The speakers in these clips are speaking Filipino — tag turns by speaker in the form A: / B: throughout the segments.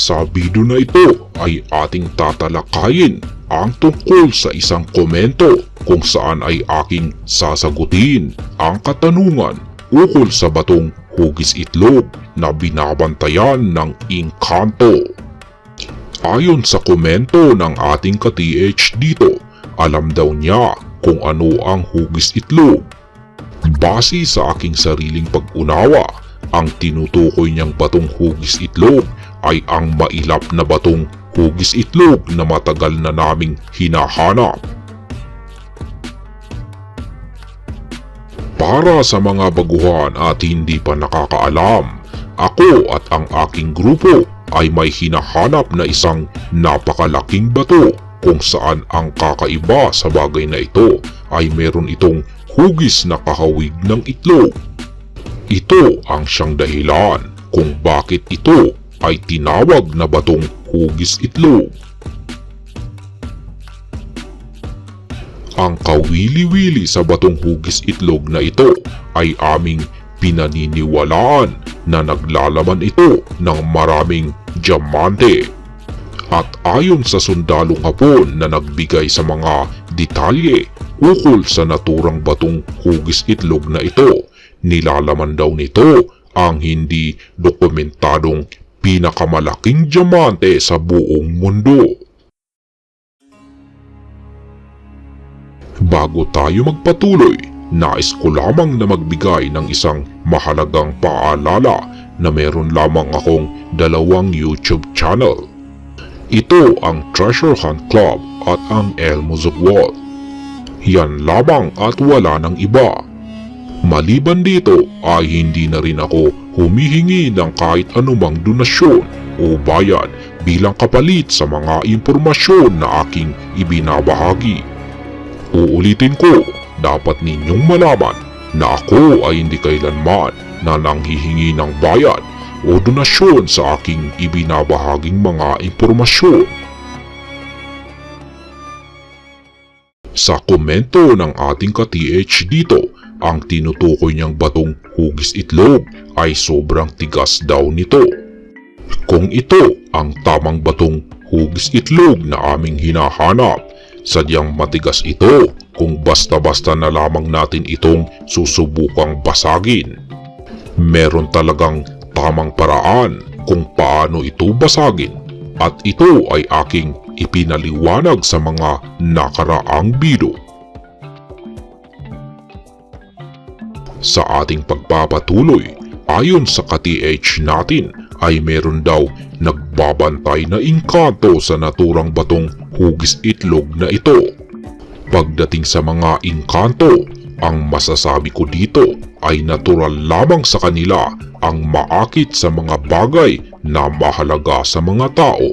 A: Sa video na ito ay ating tatalakayin ang tungkol sa isang komento kung saan ay aking sasagutin ang katanungan ukol sa batong hugis itlog na binabantayan ng Inkanto. Ayon sa komento ng ating ka-TH dito, alam daw niya kung ano ang hugis itlog. Base sa aking sariling pag-unawa, ang tinutukoy niyang batong hugis itlog ay ang mailap na batong hugis itlog na matagal na naming hinahanap. Para sa mga baguhan at hindi pa nakakaalam, ako at ang aking grupo ay may hinahanap na isang napakalaking bato kung saan ang kakaiba sa bagay na ito ay meron itong hugis na kahawig ng itlog. Ito ang siyang dahilan kung bakit ito ay tinawag na batong hugis itlog. Ang kawili-wili sa batong hugis itlog na ito ay aming pinaniniwalaan na naglalaman ito ng maraming diamante. At ayon sa sundalong hapon na nagbigay sa mga detalye ukol sa naturang batong hugis itlog na ito, nilalaman daw nito ang hindi dokumentadong pinakamalaking diamante sa buong mundo. Bago tayo magpatuloy, nais ko lamang na magbigay ng isang mahalagang paalala na meron lamang akong dalawang YouTube channel. Ito ang Treasure Hunt Club at ang El Muzugwal. Yan lamang at wala ng iba. Maliban dito ay hindi na rin ako humihingi ng kahit anumang donasyon o bayad bilang kapalit sa mga impormasyon na aking ibinabahagi. Uulitin ko, dapat ninyong malaman na ako ay hindi kailanman na nanghihingi ng bayad o donasyon sa aking ibinabahaging mga impormasyon. Sa komento ng ating ka-TH dito, ang tinutukoy niyang batong hugis itlog ay sobrang tigas daw nito. Kung ito ang tamang batong hugis itlog na aming hinahanap, sadyang matigas ito kung basta-basta na lamang natin itong susubukang basagin. Meron talagang tamang paraan kung paano ito basagin at ito ay aking ipinaliwanag sa mga nakaraang video. Sa ating pagpapatuloy, ayon sa ka-TH natin ay meron daw nagbabantay na inkanto sa naturang batong hugis itlog na ito. Pagdating sa mga inkanto, ang masasabi ko dito ay natural lamang sa kanila ang maakit sa mga bagay na mahalaga sa mga tao.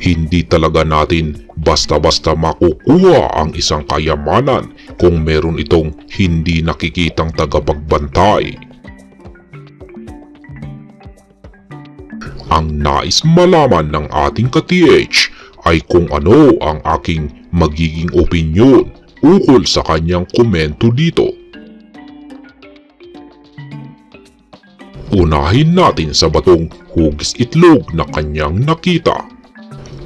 A: Hindi talaga natin basta-basta makukuha ang isang kayamanan kung meron itong hindi nakikitang tagapagbantay. Ang nais malaman ng ating ka-TH ay kung ano ang aking magiging opinyon ukol sa kanyang komento dito. Unahin natin sa batong hugis itlog na kanyang nakita.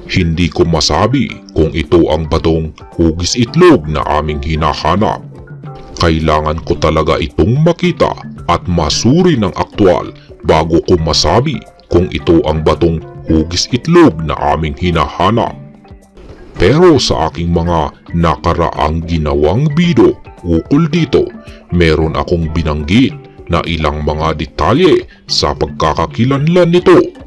A: Hindi ko masabi kung ito ang batong hugis itlog na aming hinahanap. Kailangan ko talaga itong makita at masuri ng aktwal bago ko masabi kung ito ang batong hugis itlog na aming hinahanap. Pero sa aking mga nakaraang ginawang video ukol dito, meron akong binanggit na ilang mga detalye sa pagkakakilanlan nito.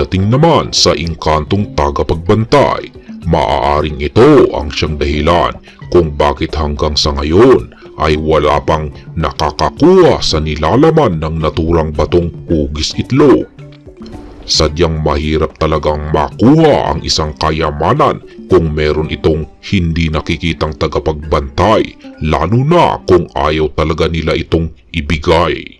A: Pagdating naman sa inkantong tagapagbantay, maaaring ito ang siyang dahilan kung bakit hanggang sa ngayon ay wala pang nakakakuha sa nilalaman ng naturang batong hugis itlog. Sadyang mahirap talagang makuha ang isang kayamanan kung meron itong hindi nakikitang tagapagbantay, lalo na kung ayaw talaga nila itong ibigay.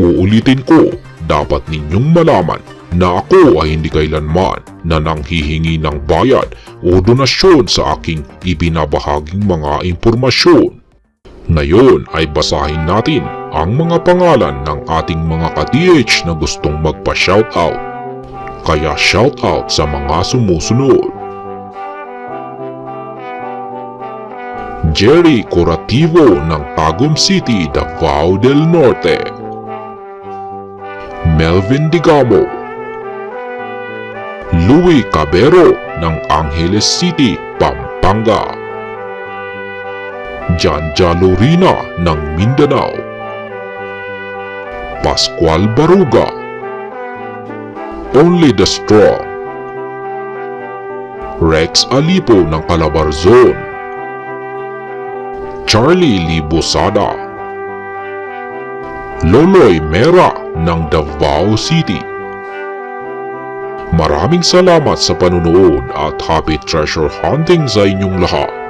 A: Uulitin ko, dapat ninyong malaman na ako ay hindi kailanman na nanghihingi ng bayad o donasyon sa aking ibinabahaging mga impormasyon. Ngayon ay basahin natin ang mga pangalan ng ating mga ka-DH na gustong magpa-shoutout. Kaya shoutout sa mga sumusunod. Jerry Corativo ng Tagum City, Davao del Norte. Melvin Digamo. Louis Cabero ng Angeles City, Pampanga. Janja Lorina ng Mindanao. Pascual Baruga. Only the Strong. Rex Alipo ng Calabarzon. Charlie Libosada. Loloy Mera ng Davao City. Maraming salamat sa panunood at happy treasure hunting sa inyong lahat.